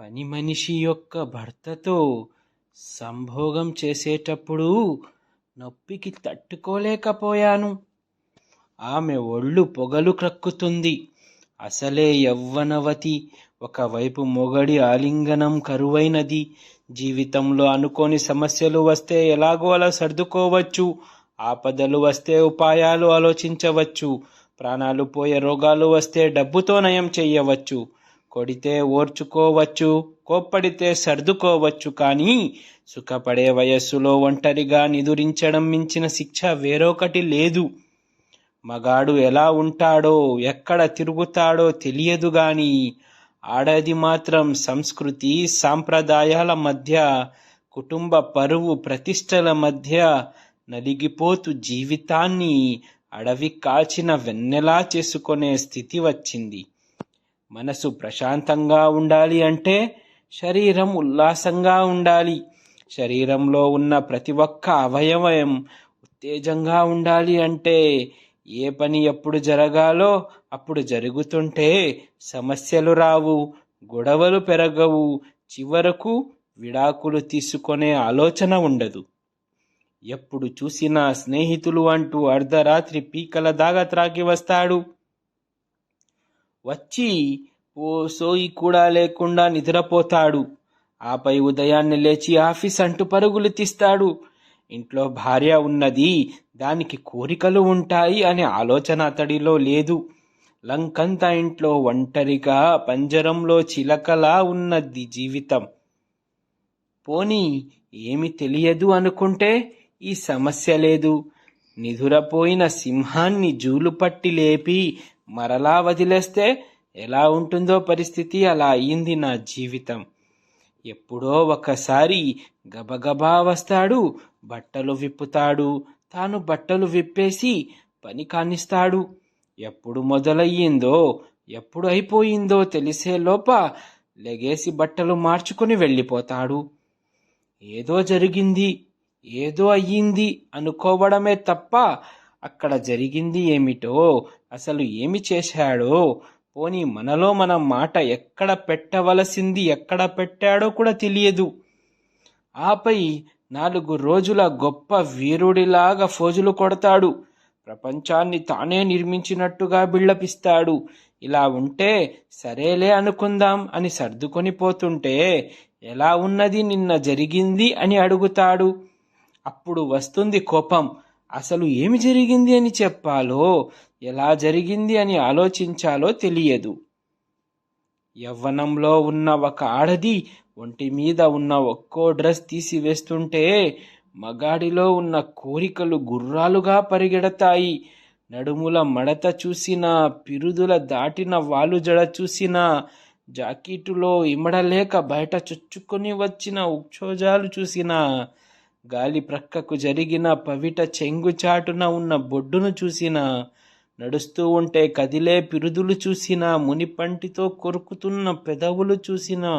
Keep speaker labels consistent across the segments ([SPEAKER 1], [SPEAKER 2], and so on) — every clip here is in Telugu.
[SPEAKER 1] పని మనిషి యొక్క భర్తతో సంభోగం చేసేటప్పుడు నొప్పికి తట్టుకోలేకపోయాను. ఆమె ఒళ్ళు పొగలు క్రక్కుతుంది. అసలే యవ్వనవతి ఒకవైపు మొగడి ఆలింగనం కరువైనది. జీవితంలో అనుకోని సమస్యలు వస్తే ఎలాగో అలా సర్దుకోవచ్చు. ఆపదలు వస్తే ఉపాయాలు ఆలోచించవచ్చు. ప్రాణాలు పోయే రోగాలు వస్తే డబ్బుతో నయం చెయ్యవచ్చు కొడితే ఓర్చుకోవచ్చు కోప్పడితే సర్దుకోవచ్చు కానీ సుఖపడే వయస్సులో ఒంటరిగా నిదురించడం మించిన శిక్ష వేరొకటి లేదు. మగాడు ఎలా ఉంటాడో ఎక్కడ తిరుగుతాడో తెలియదు గాని ఆడది మాత్రం సంస్కృతి సాంప్రదాయాల మధ్య కుటుంబ పరువు ప్రతిష్టల మధ్య నలిగిపోతూ జీవితాన్ని అడవి కాచిన వెన్నెలా చేసుకునే స్థితి వచ్చింది. మనసు ప్రశాంతంగా ఉండాలి అంటే శరీరం ఉల్లాసంగా ఉండాలి. శరీరంలో ఉన్న ప్రతి ఒక్క అవయవం ఉత్తేజంగా ఉండాలి అంటే ఏ పని ఎప్పుడు జరగాలో అప్పుడు జరుగుతుంటే సమస్యలు రావు గొడవలు పెరగవు చివరకు విడాకులు తీసుకునే ఆలోచన ఉండదు. ఎప్పుడు చూసినా స్నేహితులు అంటూ అర్ధరాత్రి పీకల దాగా త్రాగి వస్తాడు. వచ్చి ఓ సోయి కూడా లేకుండా నిద్రపోతాడు. ఆపై ఉదయాన్నే లేచి ఆఫీస్ అంటూ పరుగులు తీస్తాడు. ఇంట్లో భార్య ఉన్నది దానికి కోరికలు ఉంటాయి అనే ఆలోచన అతడిలో లేదు. లంకంత ఇంట్లో ఒంటరిగా పంజరంలో చిలకలా ఉన్నది జీవితం. పోనీ ఏమి తెలియదు అనుకుంటే ఈ సమస్య లేదు. నిదురపోయిన సింహాన్ని జూలు పట్టి లేపి మరలా వదిలేస్తే ఎలా ఉంటుందో పరిస్థితి అలా అయింది నా జీవితం. ఎప్పుడో ఒకసారి గబగబా వస్తాడు బట్టలు విప్పుతాడు. తాను బట్టలు విప్పేసి పని కానిస్తాడు. ఎప్పుడు మొదలయ్యిందో ఎప్పుడు అయిపోయిందో తెలిసే లోప లెగేసి బట్టలు మార్చుకుని వెళ్ళిపోతాడు. ఏదో జరిగింది ఏదో అయ్యింది అనుకోవడమే తప్ప అక్కడ జరిగింది ఏమిటో అసలు ఏమి చేశాడో? పోనీ మనలో మన మాట ఎక్కడ పెట్టవలసింది ఎక్కడ పెట్టాడో కూడా తెలియదు. ఆపై నాలుగు రోజుల గొప్ప వీరుడిలాగా ఫోజులు కొడతాడు. ప్రపంచాన్ని తానే నిర్మించినట్టుగా బిళ్ళపిస్తాడు. ఇలా ఉంటే సరేలే అనుకుందాం అని సర్దుకొని పోతుంటే ఎలా ఉన్నది నిన్న జరిగింది అని అడుగుతాడు. అప్పుడు వస్తుంది కోపం. అసలు ఏమి జరిగింది అని చెప్పాలో ఎలా జరిగింది అని ఆలోచించాలో తెలియదు. యవ్వనంలో ఉన్న ఒక ఆడది ఒంటి మీద ఉన్న ఒక్కో డ్రెస్ తీసివేస్తుంటే మగాడిలో ఉన్న కోరికలు గుర్రాలుగా పరిగెడతాయి. నడుముల మడత చూసినా పిరుదుల దాటిన వాలు జడ చూసినా జాకెట్టులో ఇమడలేక బయట చొచ్చుకొని వచ్చిన ఉక్షోజాలు చూసినా గాలి ప్రక్కకు జరిగిన పవిట చెంగుచాటున ఉన్న బొడ్డును చూసినా నడుస్తూ ఉంటే కదిలే పిరుదులు చూసినా మునిపంటితో కొరుకుతున్న పెదవులు చూసినా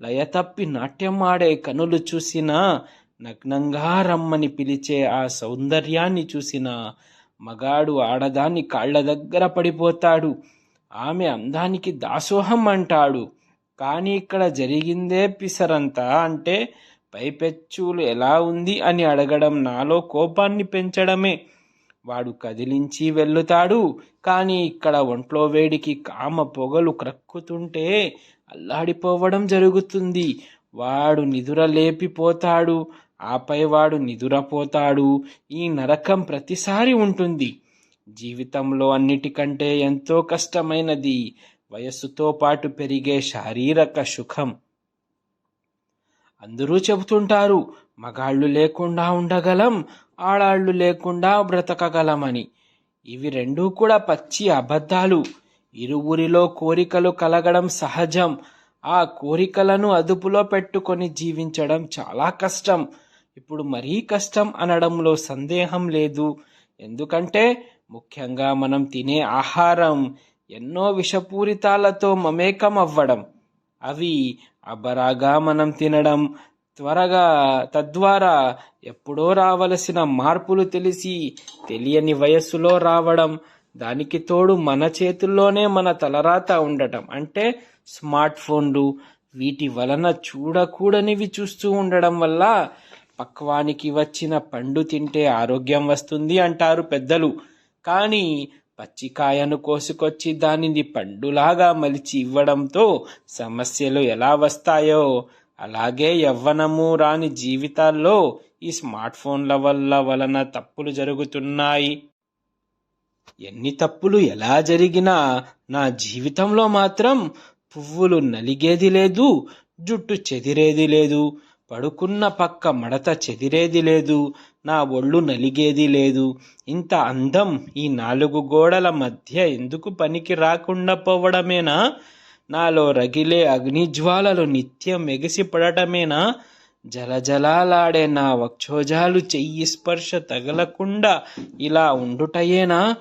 [SPEAKER 1] లయతప్పి నాట్యం ఆడే కనులు చూసినా నగ్నంగా రమ్మని పిలిచే ఆ సౌందర్యాన్ని చూసిన మగాడు ఆడదాన్ని కాళ్ళ దగ్గర పడిపోతాడు. ఆమె అందానికి దాసోహం అంటాడు. కానీ ఇక్కడ జరిగిందే పిసరంతా అంటే పైపెచ్చులు ఎలా ఉంది అని అడగడం నాలో కోపాన్ని పెంచడమే. వాడు కదిలించి వెళ్ళుతాడు కానీ ఇక్కడ ఒంట్లో వేడికి కామ పొగలు క్రక్కుతుంటే అల్లాడిపోవడం జరుగుతుంది. వాడు నిదుర లేపిపోతాడు ఆపై వాడు నిదురపోతాడు. ఈ నరకం ప్రతిసారి ఉంటుంది. జీవితంలో అన్నిటికంటే ఎంతో కష్టమైనది. వయస్సుతో పాటు పెరిగే శారీరక సుఖం. అందరూ చెబుతుంటారు మగాళ్ళు లేకుండా ఉండగలం ఆడాళ్ళు లేకుండా బ్రతకగలమని. ఇవి రెండూ కూడా పచ్చి అబద్ధాలు. ఇరువురిలో కోరికలు కలగడం సహజం. ఆ కోరికలను అదుపులో పెట్టుకొని జీవించడం చాలా కష్టం. ఇప్పుడు మరీ కష్టం అనడంలో సందేహం లేదు. ఎందుకంటే ముఖ్యంగా మనం తినే ఆహారం ఎన్నో విషపూరితాలతో మమేకం అవ్వడం అవి అబరాగా మనం తినడం. త్వరగా తద్వారా ఎప్పుడో రావలసిన మార్పులు తెలిసి తెలియని వయస్సులో రావడం దానికి తోడు మన చేతుల్లోనే మన తలరాత ఉండటం. అంటే స్మార్ట్ ఫోన్లు వీటి వలన చూడకూడనివి చూస్తూ ఉండడం వల్ల పక్వానికి వచ్చిన పండు తింటే ఆరోగ్యం వస్తుంది అంటారు పెద్దలు. కానీ పచ్చికాయను కోసుకొచ్చి దానిని పండులాగా మలిచి ఇవ్వడంతో సమస్యలు ఎలా వస్తాయో అలాగే యవ్వనము రాని జీవితాల్లో ఈ స్మార్ట్ ఫోన్ల వల్ల వలన తప్పులు జరుగుతున్నాయి. ఎన్ని తప్పులు ఎలా జరిగినా నా జీవితంలో మాత్రం పువ్వులు నలిగేది లేదు జుట్టు చెదిరేది లేదు పడుకున్న పక్క మడత చెదిరేది లేదు నా ఒళ్ళు నలిగేది లేదు. ఇంత అందం ఈ నాలుగు గోడల మధ్య ఎందుకు పనికి రాకుండా పోవడమేనా? నాలో రగిలే అగ్నిజ్వాలలు నిత్యం ఎగిసిపడటమేనా జలజలాలాడే నా వక్షోజాలు చెయ్యి స్పర్శ తగలకుండా ఇలా ఉండుటయేనా?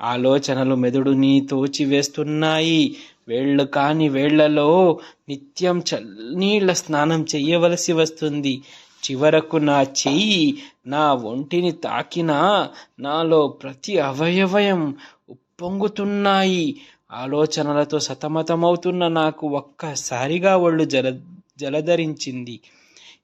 [SPEAKER 1] ఆలోచనలు మెదుడుని తోచివేస్తున్నాయి. వేళ్ళు కాని వేళ్ళలో నిత్యం చన్నీళ్ళ స్నానం చెయ్యవలసి వస్తుంది. చివరకు నా చెయ్యి నా ఒంటిని తాకినా నాలో ప్రతి అవయవయం ఉప్పొంగుతున్నాయి. ఆలోచనలతో సతమతమవుతున్న నాకు ఒక్కసారిగా ఒళ్ళు జల జలధరించింది.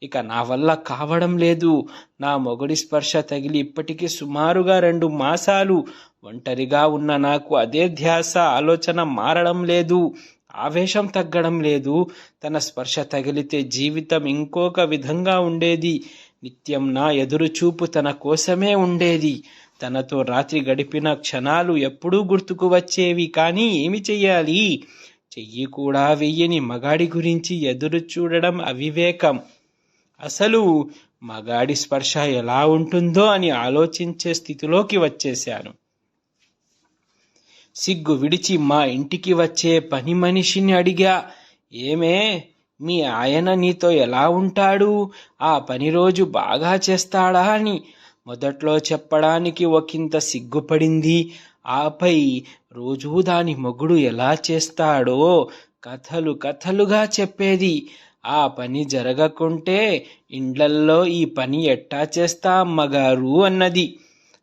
[SPEAKER 1] ఇక నా వల్ల కావడం లేదు. నా మొగుడి స్పర్శ తగిలి ఇప్పటికీ సుమారుగా రెండు మాసాలు ఒంటరిగా ఉన్న నాకు అదే ధ్యాస ఆలోచన మారడం లేదు. ఆవేశం తగ్గడం లేదు. తన స్పర్శ తగిలితే జీవితం ఇంకొక విధంగా ఉండేది. నిత్యం నా ఎదురుచూపు తన కోసమే ఉండేది. తనతో రాత్రి గడిపిన క్షణాలు ఎప్పుడూ గుర్తుకు వచ్చేవి. కానీ ఏమి చెయ్యాలి? చెయ్యి కూడా వెయ్యని మగాడి గురించి ఎదురు చూడడం అవివేకం. అసలు మగాడి స్పర్శ ఎలా ఉంటుందో అని ఆలోచించే స్థితిలోకి వచ్చేశాను. సిగ్గు విడిచి మా ఇంటికి వచ్చే పని మనిషిని అడిగా ఏమే మీ ఆయన నీతో ఎలా ఉంటాడు? ఆ పని రోజు బాగా చేస్తాడా? అని. మొదట్లో చెప్పడానికి ఒకంత సిగ్గుపడింది. ఆపై రోజూ దాని మొగుడు ఎలా చేస్తాడో కథలు కథలుగా చెప్పేది. ఆ పని జరగకుంటే ఇండ్లల్లో ఈ పని ఎట్టా చేస్తా అమ్మగారు అన్నది.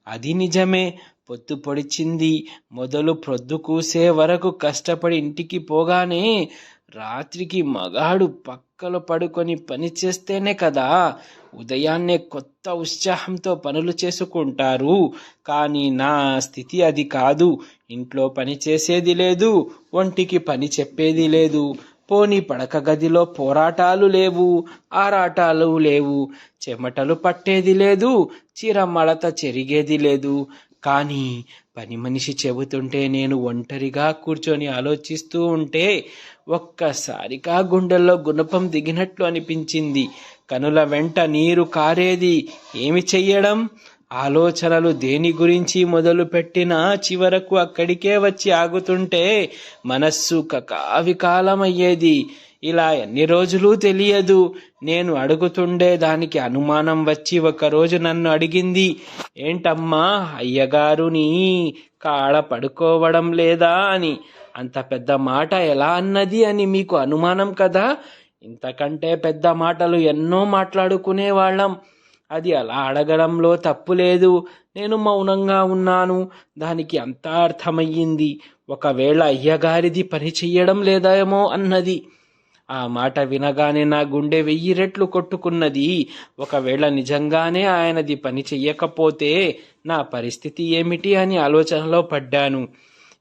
[SPEAKER 1] అది నిజమే. పొద్దు పొడిచింది. మొదలు ప్రొద్దు కూసే వరకు కష్టపడి ఇంటికి పోగానే రాత్రికి మగాడు పక్కలు పడుకొని పని చేస్తేనే కదా ఉదయాన్నే కొత్త ఉత్సాహంతో పనులు చేసుకుంటారు. కానీ నా స్థితి అది కాదు. ఇంట్లో పని చేసేది లేదు. ఒంటికి పని చెప్పేది లేదు. పోని పడక గదిలో పోరాటాలు లేవు. ఆరాటాలు లేవు. చెమటలు పట్టేది లేదు. చీర మడత చెరిగేది లేదు. కానీ పని మనిషి చెబుతుంటే నేను ఒంటరిగా కూర్చొని ఆలోచిస్తూ ఉంటే ఒక్కసారిగా గుండెల్లో గుణపం దిగినట్లు అనిపించింది. కనుల వెంట నీరు కారేది ఏమి చెయ్యడం? ఆలోచనలు దేని గురించి మొదలుపెట్టినా చివరకు అక్కడికే వచ్చి ఆగుతుంటే మనస్సు కకావికాలమయ్యేది. ఇలా ఎన్ని రోజులు తెలియదు. నేను అడుగుతుండే దానికి అనుమానం వచ్చి ఒకరోజు నన్ను అడిగింది ఏంటమ్మా అయ్యగారుని కాడ పడుకోవడం లేదా? అని. అంత పెద్ద మాట ఎలా అన్నది అని మీకు అనుమానం కదా? ఇంతకంటే పెద్ద మాటలు ఎన్నో మాట్లాడుకునే వాళ్ళం. అది అలా అడగడంలో తప్పు లేదు. నేను మౌనంగా ఉన్నాను. దానికి అంతా అర్థమయ్యింది. ఒకవేళ అయ్యగారిది పని చెయ్యడం లేదేమో అన్నది. ఆ మాట వినగానే నా గుండె వెయ్యి రెట్లు కొట్టుకున్నది. ఒకవేళ నిజంగానే ఆయనది పని చెయ్యకపోతే నా పరిస్థితి ఏమిటి అని ఆలోచనలో పడ్డాను.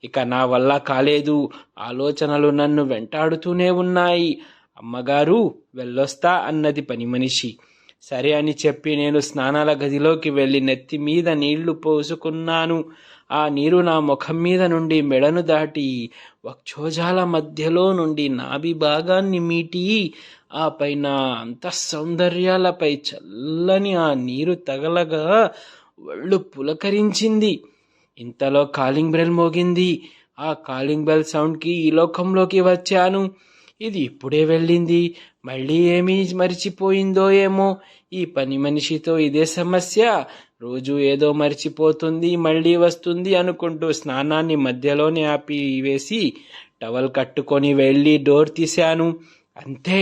[SPEAKER 1] ఇక నా వల్ల కాలేదు. ఆలోచనలు నన్ను వెంటాడుతూనే ఉన్నాయి. అమ్మగారు వెళ్ళొస్తా అన్నది పని మనిషి. సరే అని చెప్పి నేను స్నానాల గదిలోకి వెళ్ళి నెత్తి మీద నీళ్ళు పోసుకున్నాను. ఆ నీరు నా ముఖం మీద నుండి మెడను దాటి వక్షోజాల మధ్యలో నుండి నాభి భాగాన్ని మీటి ఆ పైన అంత సౌందర్యాలపై చల్లని ఆ నీరు తగలగా ఒళ్ళు పులకరించింది. ఇంతలో కాలింగ్ బెల్ మోగింది. ఆ కాలింగ్ బెల్ సౌండ్కి ఈ లోకంలోకి వచ్చాను. ఇది ఇప్పుడే వెళ్ళింది. మళ్ళీ ఏమీ మరిచిపోయిందో ఏమో. ఈ పని మనిషితో ఇదే సమస్య. రోజు ఏదో మర్చిపోతుంది మళ్ళీ వస్తుంది అనుకుంటూ స్నానాన్ని మధ్యలోనే ఆపి వేసి టవల్ కట్టుకొని వెళ్ళి డోర్ తీశాను. అంతే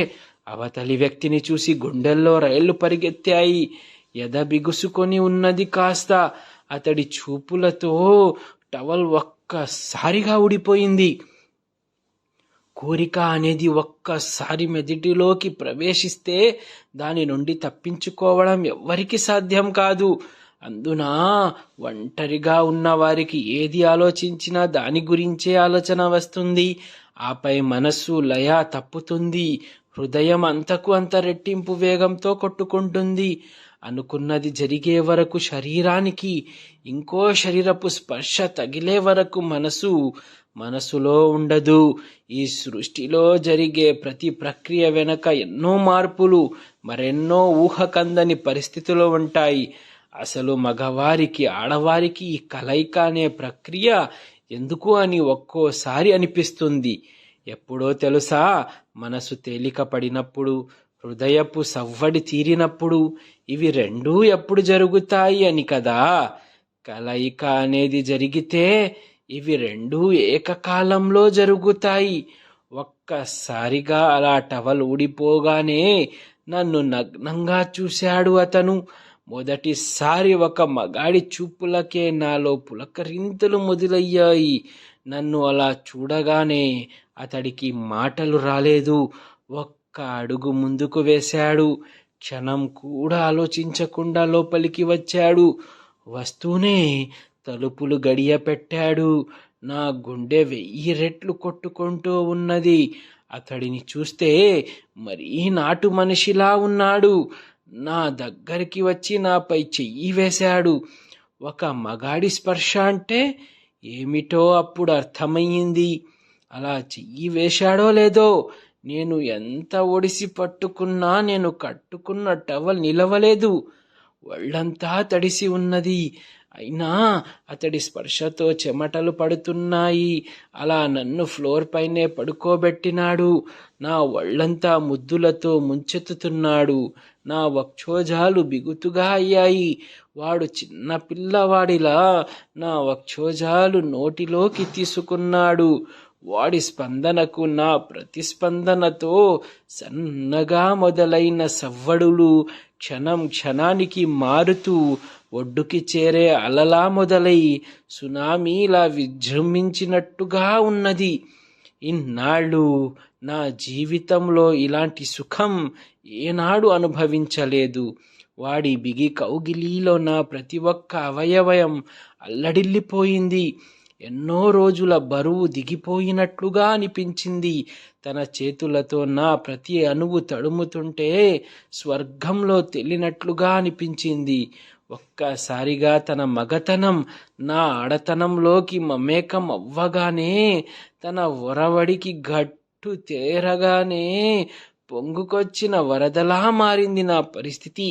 [SPEAKER 1] అవతలి వ్యక్తిని చూసి గుండెల్లో రైళ్ళు పరిగెత్తాయి. ఎద బిగుసుకొని ఉన్నది కాస్త అతడి చూపులతో టవల్ ఒక్కసారిగా ఊడిపోయింది. కోరిక అనేది ఒక్కసారి మెదటిలోకి ప్రవేశిస్తే దాని నుండి తప్పించుకోవడం ఎవ్వరికి సాధ్యం కాదు. అందున ఒంటరిగా ఉన్న వారికి ఏది ఆలోచించినా దాని గురించే ఆలోచన వస్తుంది. ఆపై మనస్సు లయ తప్పుతుంది. హృదయం అంతకు అంత రెట్టింపు వేగంతో కొట్టుకుంటుంది. అనుకున్నది జరిగే వరకు శరీరానికి ఇంకో శరీరపు స్పర్శ తగిలే వరకు మనసు మనసులో ఉండదు. ఈ సృష్టిలో జరిగే ప్రతి ప్రక్రియ వెనక ఎన్నో మార్పులు మరెన్నో ఊహకందని పరిస్థితులు ఉంటాయి. అసలు మగవారికి ఆడవారికి ఈ కలయిక అనే ప్రక్రియ ఎందుకు అని ఒక్కోసారి అనిపిస్తుంది. ఎప్పుడో తెలుసా మనసు తేలిక పడినప్పుడు హృదయపు సవ్వడి తీరినప్పుడు ఇవి రెండూ ఎప్పుడు జరుగుతాయి అని కదా. కలయిక అనేది జరిగితే ఇవి రెండూ ఏకకాలంలో జరుగుతాయి. ఒక్కసారిగా అలా టవల్ ఊడిపోగానే నన్ను నగ్నంగా చూశాడు అతను. మొదటిసారి ఒక మగాడి చూపులకే నాలో పులకరింతలు మొదలయ్యాయి. నన్ను అలా చూడగానే అతడికి మాటలు రాలేదు. ఒక్క అడుగు ముందుకు వేశాడు. క్షణం కూడా ఆలోచించకుండా లోపలికి వచ్చాడు. వస్తూనే తలుపులు గడియ పెట్టాడు నా గుండె వెయ్యి రెట్లు కొట్టుకుంటూ ఉన్నది. అతడిని చూస్తే మరీ నాటు మనిషిలా ఉన్నాడు. నా దగ్గరికి వచ్చి నాపై చెయ్యి వేశాడు. ఒక మగాడి స్పర్శ అంటే ఏమిటో అప్పుడు అర్థమయ్యింది. అలా చెయ్యి వేశాడో లేదో నేను ఎంత ఒడిసి పట్టుకున్నా నేను కట్టుకున్న టవల్ నిలవలేదు. ఒళ్ళంతా తడిసి ఉన్నది. అయినా అతడి స్పర్శతో చెమటలు పడుతున్నాయి. అలా నన్ను ఫ్లోర్ పైనే పడుకోబెట్టినాడు. నా ఒళ్ళంతా ముద్దులతో ముంచెత్తుతున్నాడు. నా వక్షోజాలు బిగుతుగా అయ్యాయి. వాడు చిన్న పిల్లవాడిలా నా వక్షోజాలు నోటిలోకి తీసుకున్నాడు. వాడి స్పందనకు నా ప్రతిస్పందనతో సన్నగా మొదలైన సవ్వడులు క్షణం క్షణానికి మారుతూ ఒడ్డుకి చేరే అలలా మొదలై సునామీలా విజృంభించినట్టుగా ఉన్నది. ఇన్నాళ్ళు నా జీవితంలో ఇలాంటి సుఖం ఏనాడు అనుభవించలేదు. వాడి బిగి కౌగిలీలో నా ప్రతి ఒక్క అవయవయం అల్లడిల్లిపోయింది. ఎన్నో రోజుల బరువు దిగిపోయినట్లుగా అనిపించింది. తన చేతులతో నా ప్రతి అణువు తడుముతుంటే స్వర్గంలో తెల్లినట్లుగా అనిపించింది. ఒక్కసారిగా తన మగతనం నా ఆడతనంలోకి మమేకం అవ్వగానే తన ఒరవడికి గట్టు తేరగానే పొంగుకొచ్చిన వరదలా మారింది నా పరిస్థితి.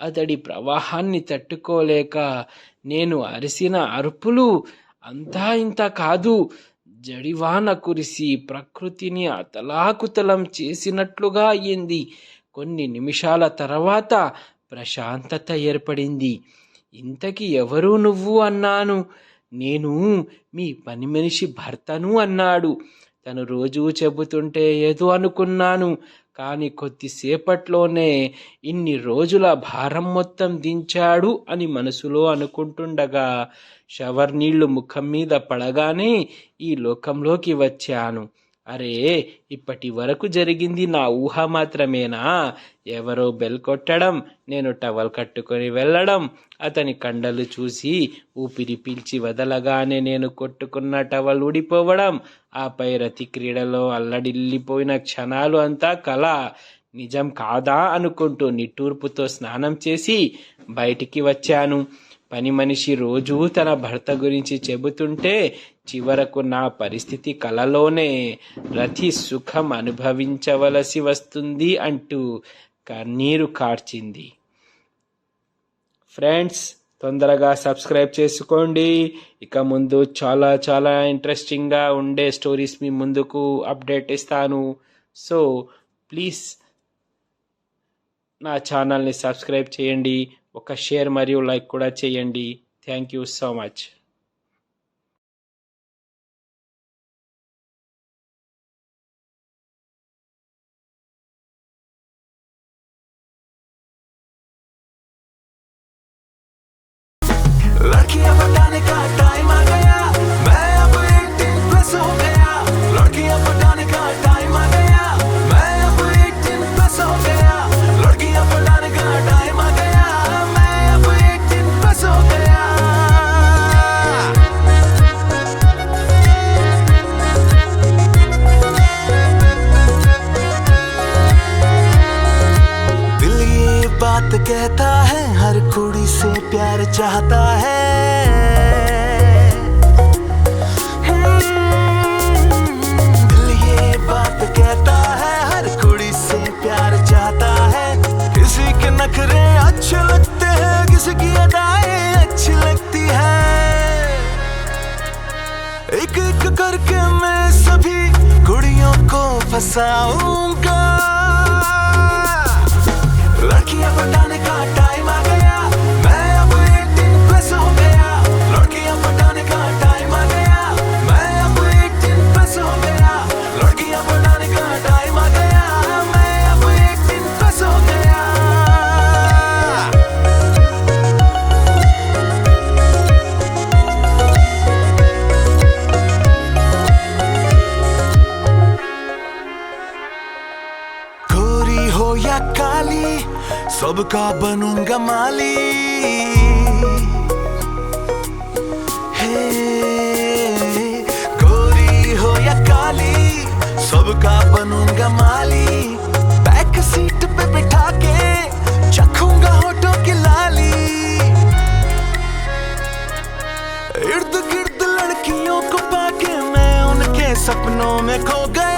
[SPEAKER 1] అతడి ప్రవాహాన్ని తట్టుకోలేక నేను అరిసిన అరుపులు అంతా ఇంత కాదు. జడివాన కురిసి ప్రకృతిని అతలాకుతలం చేసినట్లుగా అయ్యింది. కొన్ని నిమిషాల తర్వాత ప్రశాంతత ఏర్పడింది. ఇంతకి ఎవరు నువ్వు అన్నాను? నేను మీ పని మనిషి భర్తను అన్నాడు. తను రోజూ చెబుతుంటే ఏదో అనుకున్నాను. కానీ కొద్దిసేపట్లోనే ఇన్ని రోజుల భారం మొత్తం దించాడు అని మనసులో అనుకుంటుండగా షవర్ నీళ్ళు ముఖం మీద పడగానే ఈ లోకంలోకి వచ్చాను. అరే ఇప్పటి వరకు జరిగింది నా ఊహ మాత్రమేనా? ఎవరో బెల్ కొట్టడం నేను టవల్ కట్టుకొని వెళ్ళడం అతని కండలు చూసి ఊపిరి పీల్చి వదలగానే నేను కొట్టుకున్న టవల్ ఊడిపోవడం ఆపై రతి క్రీడలో అల్లడిల్లిపోయిన క్షణాలు అంతా కళ నిజం కాదా అనుకుంటూ నిట్టూర్పుతో స్నానం చేసి బయటికి వచ్చాను. పని మనిషి రోజూ తన భర్త గురించి చెబుతుంటే చివరకు నా పరిస్థితి కలలోనే. రతి సుఖం అనుభవించవలసి వస్తుంది అంటూ కన్నీరు కార్చింది. ఫ్రెండ్స్ తొందరగా సబ్స్క్రైబ్ చేసుకోండి. ఇక ముందు చాలా చాలా ఇంట్రెస్టింగ్గా ఉండే స్టోరీస్ మీ ముందుకు అప్డేట్ ఇస్తాను. సో ప్లీజ్ నా ఛానల్ని సబ్స్క్రైబ్ చేయండి. ఒక షేర్ మరియు లైక్ కూడా చేయండి థ్యాంక్ యూ సో మచ్
[SPEAKER 2] लड़कियां बताने का प्यार चाहता है। दिल ये बात कहता है, हर कुड़ी से प्यार चाहता है। किसी के नखरे अच्छे लगते हैं, किसी की अच्छी लगती है। एक एक करके मैं सभी कुड़ियों को फंसाऊँगा। लड़कियाँ पटाने बनूँगा माली। हे, गोरी हो या काली, सबका बनूँगा माली। बैक सीट पे बिठा के चखूँगा होठों की लाली। इर्द गिर्द लड़कियों को पाके मैं उनके सपनों में खो गया।